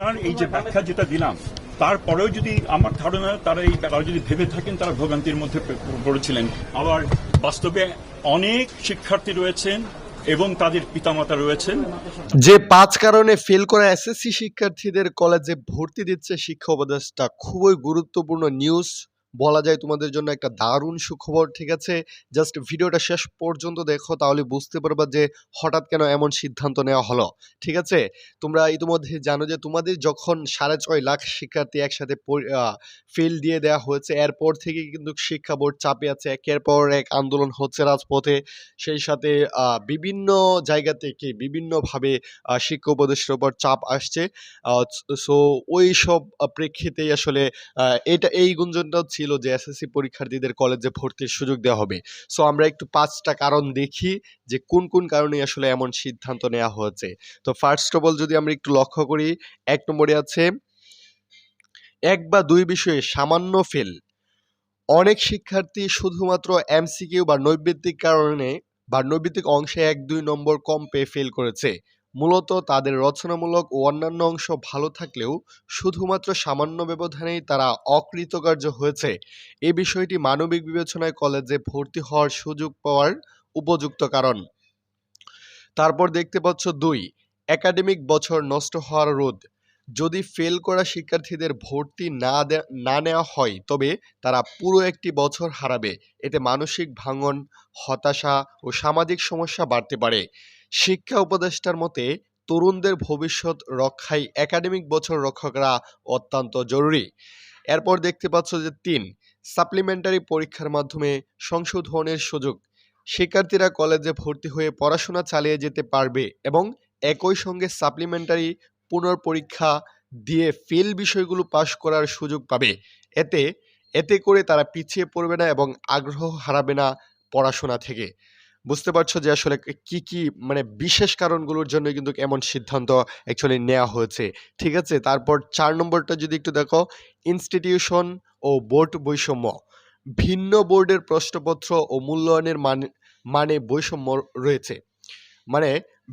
এই যে ব্যাখ্যা যেটা দিলাম, তারপরেও যদি আমার ধারণা, তারা এই তারা যদি ভেবে থাকেন, তারা ভোগান্তির মধ্যে পড়েছিলেন। আবার বাস্তবে অনেক শিক্ষার্থী রয়েছেন এবং তাদের পিতামাতা রয়েছেন। যে পাঁচ কারণে ফেল করা এসএসসি শিক্ষার্থীদের কলেজে ভর্তি দিচ্ছে শিক্ষা উপদেষ্টা, খুবই গুরুত্বপূর্ণ নিউজ বলা যায় তোমাদের জন্য একটা দারুণ সুখবর, ঠিক আছে? জাস্ট ভিডিওটা শেষ পর্যন্ত দেখো, তাহলে বুঝতে পারবা যে হঠাৎ কেন এমন সিদ্ধান্ত নেওয়া হলো, ঠিক আছে? তোমরা ইতিমধ্যে জানো যে তোমাদের যখন সাড়ে ছয় লাখ শিক্ষার্থী একসাথে ফেল দিয়ে দেওয়া হয়েছে, এরপর থেকে কিন্তু শিক্ষা বোর্ড চাপে আছে, একের পর এক আন্দোলন হচ্ছে রাজপথে। সেই সাথে বিভিন্ন জায়গা থেকে বিভিন্নভাবে শিক্ষা উপদেশের উপর চাপ আসছে। সো ওই সব প্রেক্ষিতেই আসলে এটা, এই গুঞ্জনটাও ছিল যে এসএসসি পরীক্ষার্থীদের কলেজে ভর্তির সুযোগ দেওয়া হবে। সো আমরা একটু পাঁচটা কারণ দেখি যে কোন কোন কারণে আসলে এমন সিদ্ধান্ত নেওয়া হয়েছে। তো ফার্স্ট অফ অল যদি আমরা একটু লক্ষ্য করি, এক নম্বরে আছে, এক বা দুই বিষয়ে সামান্য ফেল অনেক শিক্ষার্থী শুধুমাত্র এমসিকিউ বা নৈবৃত্তিক কারণে বা নৈবৃত্তিক অংশে এক দুই নম্বর কম পেয়ে ফেল করেছে। মূলত তাদের রচনামূলক ও অন্যান্য অংশ ভালো থাকলেও শুধুমাত্র সামান্য ব্যবধানেই তারা অকৃতকার্য হয়েছে। এ বিষয়টি মানবিক বিবেচনায় কলেজে ভর্তি হওয়ার সুযোগ পাওয়ার উপযুক্ত কারণ। তারপর দেখতে পাচ্ছ দুই, একাডেমিক বছর নষ্ট হওয়ার রোধ। যদি ফেল করা শিক্ষার্থীদের ভর্তি না না নেওয়া হয়, তবে তারা পুরো একটি বছর হারাবে। এতে মানসিক ভাঙন, হতাশা ও সামাজিক সমস্যা বাড়তে পারে। শিক্ষা উপদেষ্টার মতে, তরুণদের ভবিষ্যৎ রক্ষায় একাডেমিক বছর রক্ষা করা অত্যন্ত জরুরি। এরপর দেখতে পাচ্ছ যে তিন সাপ্লিমেন্টারি পরীক্ষার মাধ্যমে সংশোধনের সুযোগ। শিক্ষার্থীরা কলেজে ভর্তি হয়ে পড়াশোনা চালিয়ে যেতে পারবে এবং একই সঙ্গে সাপ্লিমেন্টারি পুনর্পরীক্ষা দিয়ে ফেল বিষয়গুলো পাশ করার সুযোগ পাবে। এতে এতে করে তারা পিছিয়ে পড়বে না এবং আগ্রহ হারাবে না পড়াশোনা থেকে। বুঝতে পারছ যে আসলে কি কি মানে বিশেষ কারণগুলোর জন্য কিন্তু এমন সিদ্ধান্ত অ্যাকচুয়ালি নেওয়া হয়েছে, ঠিক আছে? তারপর চার নম্বরটা যদি একটু দেখো ইনস্টিটিউশন ও বোর্ড বৈষম্য। ভিন্ন বোর্ডের প্রশ্নপত্র ও মূল্যায়নের মানে মানে বৈষম্য রয়েছে। মানে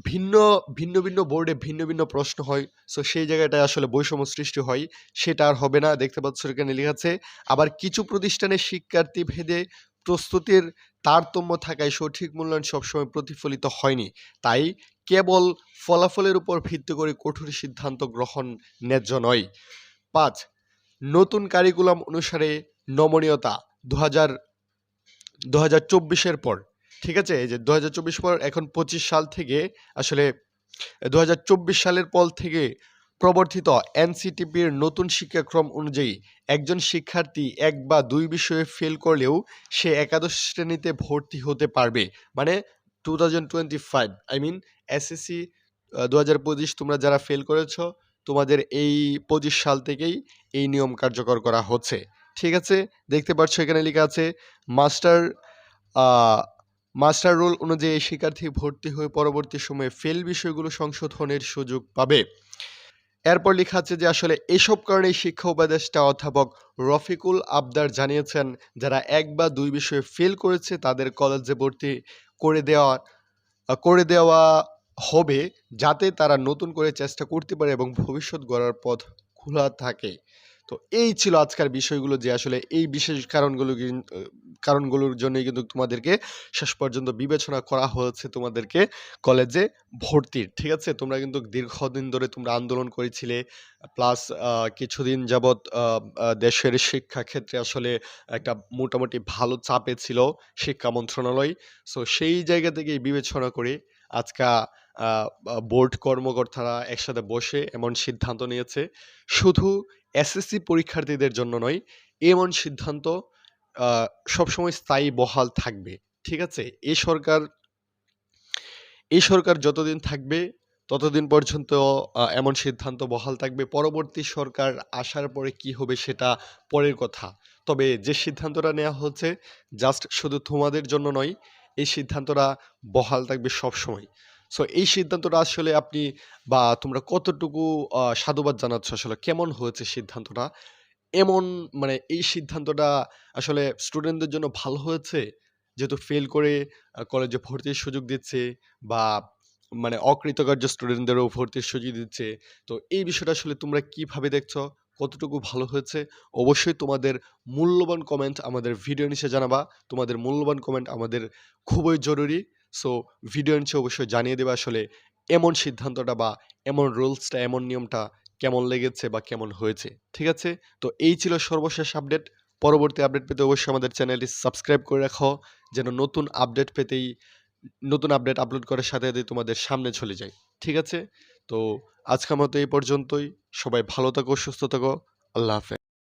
ভিন্ন ভিন্ন ভিন্ন বোর্ডে ভিন্ন ভিন্ন প্রশ্ন হয় সো সেই জায়গাটায় আসলে বৈষম্য সৃষ্টি হয়, সেটা আর হবে না। দেখতে পাচ্ছ এখানে লেখা আছে, আবার কিছু প্রতিষ্ঠানে শিক্ষার্থী ভেদে প্রস্তুতির তারতম্য থাকায় সঠিক মূল্যায়ন সবসময় প্রতিফলিত হয়নি। তাই কেবল ফলাফলের উপর ভিত্তি করে কঠোর সিদ্ধান্ত গ্রহণ ন্যায্য নয়। পাঁচ, নতুন কারিকুলাম অনুসারে নমনীয়তা দু হাজার দু হাজার চব্বিশের পর, ঠিক আছে? যে দু হাজার চব্বিশ পর, এখন পঁচিশ সাল থেকে, আসলে দু হাজার চব্বিশ সালের পর থেকে প্রবর্তিত এনসিটিপির নতুন শিক্ষাক্রম অনুযায়ী একজন শিক্ষার্থী এক বা দুই বিষয়ে ফেল করলেও সে একাদশ শ্রেণীতে ভর্তি হতে পারবে। মানে two thousand twenty five I mean SSC দু হাজার পঁচিশ তোমরা যারা ফেল করেছ, তোমাদের এই পঁচিশ সাল থেকেই এই নিয়ম কার্যকর করা হচ্ছে। ঠিক আছে? দেখতে পাচ্ছ এখানে লেখা আছে, মাস্টার মাস্টার রোল অনুযায়ী শিক্ষার্থী ভর্তি হয়ে পরবর্তী সময়ে ফেল বিষয়গুলো সংশোধনের সুযোগ পাবে। এরপর লেখা আছে যে আসলে এসব কারণে শিক্ষা উপদেষ্টা অধ্যাপক রফিকুল আবদার জানিয়েছেন, যারা এক বা দুই বিষয়ে ফেল করেছে তাদের কলেজে ভর্তি করে দেওয়া করে দেওয়া হবে যাতে তারা নতুন করে চেষ্টা করতে পারে এবং ভবিষ্যৎ গড়ার পথ খোলা থাকে। তো এই ছিল আজকের বিষয়গুলো যে আসলে এই বিশেষ কারণগুলো কারণগুলোর জন্যই কিন্তু তোমাদেরকে শেষ পর্যন্ত বিবেচনা করা হয়েছে তোমাদেরকে কলেজে ভর্তির, ঠিক আছে? তোমরা কিন্তু দীর্ঘদিন ধরে তোমরা আন্দোলন করেছিলে প্লাস কিছুদিন যাবৎ দেশের শিক্ষা ক্ষেত্রে আসলে একটা মোটামুটি ভালো চাপে ছিল শিক্ষা মন্ত্রণালয়। সো সেই জায়গা থেকেই বিবেচনা করে আজকা বোর্ড কর্মকর্তারা একসাথে বসে এমন সিদ্ধান্ত নিয়েছে। শুধু এসএসসি পরীক্ষার্থীদের জন্য নয়, এমন সিদ্ধান্ত সবসময় স্থায়ী বহাল থাকবে, ঠিক আছে? এই সরকার এই সরকার যতদিন থাকবে, ততদিন পর্যন্ত এমন সিদ্ধান্ত বহাল থাকবে। পরবর্তী সরকার আসার পরে কি হবে সেটা পরের কথা। তবে যে সিদ্ধান্তটা নেওয়া হচ্ছে জাস্ট শুধু তোমাদের জন্য নয়, এই সিদ্ধান্তটা বহাল থাকবে সব সময় সো এই সিদ্ধান্তটা আসলে আপনি বা তোমরা কতটুকু সাধুবাদ জানাচ্ছ আসলে? কেমন হয়েছে সিদ্ধান্তটা? এমন মানে এই সিদ্ধান্তটা আসলে স্টুডেন্টদের জন্য ভালো হয়েছে? যেহেতু ফেল করে কলেজে ভর্তির সুযোগ দিচ্ছে বা মানে অকৃতকার্য স্টুডেন্টদেরও ভর্তির সুযোগ দিচ্ছে? তো এই বিষয়টা আসলে তোমরা কীভাবে দেখছ? কতটুকু ভালো হয়েছে? অবশ্যই তোমাদের মূল্যবান কমেন্ট আমাদের ভিডিও নিচে জানাবা। তোমাদের মূল্যবান কমেন্ট আমাদের খুবই জরুরি। সো ভিডিও নিচে অবশ্যই জানিয়ে দেবে আসলে এমন সিদ্ধান্তটা বা এমন রুলসটা এমন নিয়মটা কেমন লেগেছে বা কেমন হয়েছে, ঠিক আছে? তো এই ছিল সর্বশেষ আপডেট। পরবর্তী আপডেট পেতে অবশ্যই আমাদের চ্যানেলটি সাবস্ক্রাইব করে রাখো, যেন নতুন আপডেট পেতেই, নতুন আপডেট আপলোড করার সাথে সাথে তোমাদের সামনে চলে যায় ঠিক আছে? তো আজকের মতো এই পর্যন্তই। সবাই ভালো থাকো, সুস্থ থাকো। আল্লাহ হাফেজ।